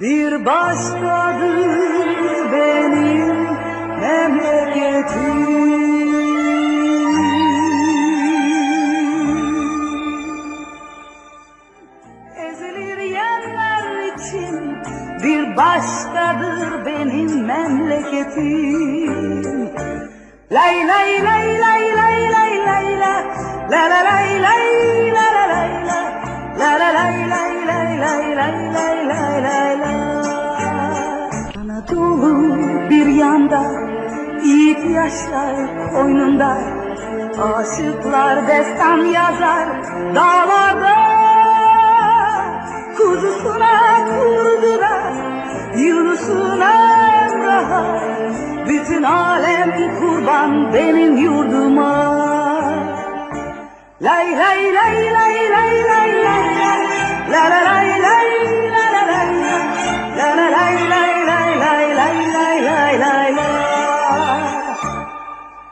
Bir başkadır benim memleketim Ezilir yerler için bir başkadır benim memleketim. Lay lay lay lay lay lay lay la la la lay lay la la lay la la la lay lay lay lay lay lay lay Anadolu bir yanda yiğit yaşlar koynunda. Aşıklar destan yazar dağlarda. Kuzusuna kurdular Yunus'una Emrah'a Bütün alem kurban benim yurduma. Lay lay lay lay lay lay